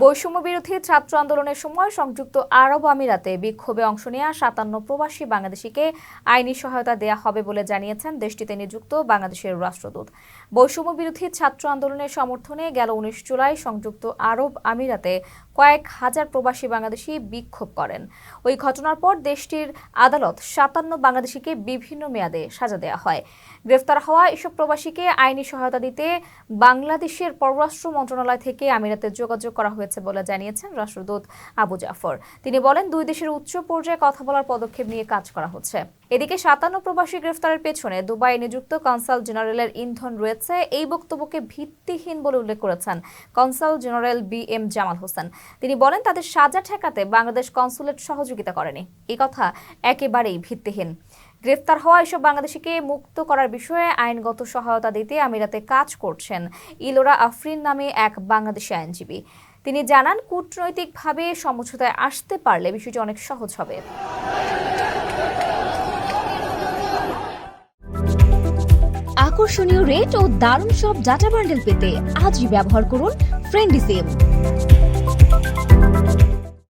বৈষম্য বিরোধী ছাত্র আন্দোলনের সময় সংযুক্ত আরব আমিরাতে বিক্ষোভে অংশ নেওয়া সাতান্ন প্রবাসী বাংলাদেশিকে আইনি সহায়তা দেয়া হবে বলে জানিয়েছেন দেশটিতে নিযুক্ত বাংলাদেশের রাষ্ট্রদূত। বৈষম্য বিরোধী ছাত্র আন্দোলনের সমর্থনে গেল উনিশ জুলাই সংযুক্ত আরব আমিরাতে কয়েক হাজার প্রবাসী বাংলাদেশি বিক্ষোভ করেন। ওই ঘটনার পর দেশটির আদালত সাতান্ন বাংলাদেশিকে বিভিন্ন মেয়াদে সাজা দেওয়া হয়। গ্রেফতার হওয়া এসব প্রবাসীকে আইনি সহায়তা দিতে বাংলাদেশের পররাষ্ট্র মন্ত্রণালয় থেকে আমিরাতে যোগাযোগ করা হয়েছে। বলে জানিয়েছেন রাষ্ট্রদূত আবু জাফর। তিনি বলেন, দুই দেশের উচ্চ পর্যায়ে কথা বলার পদক্ষেপ নিয়ে কাজ করা হচ্ছে। এদিকে সাতান্ন প্রবাসী গ্রেফতারের পেছনে দুবাই নিযুক্ত কনসাল জেনারেলের ইন্ধন রয়েছে। এই বক্তব্যকে ভিত্তিহীন বলে উল্লেখ করেছেন consul general B M Jamal Hossain. তিনি বলেন, তাদের সাজা ঠেকাতে বাংলাদেশ কনসুলেট সহযোগিতা করেনি। এই কথা একেবারেই ভিত্তিহীন। গ্রেফতার হওয়া এসব বাংলাদেশিকে মুক্ত করার বিষয়ে আইনগত সহায়তা দিতে আমিরাতে কাজ করছেন ইলোরা আফরিন নামে এক বাংলাদেশি আইনজীবী। তিনি জানান, কূটনৈতিকভাবে সমঝোতায় আসতে পারলে বিষয়টি অনেক সহজ হবে। আকর্ষণীয় রেট ও দারুণ সব ডাটা বান্ডেল পেতে আজই ব্যবহার করুন ফ্রেন্ডি সিম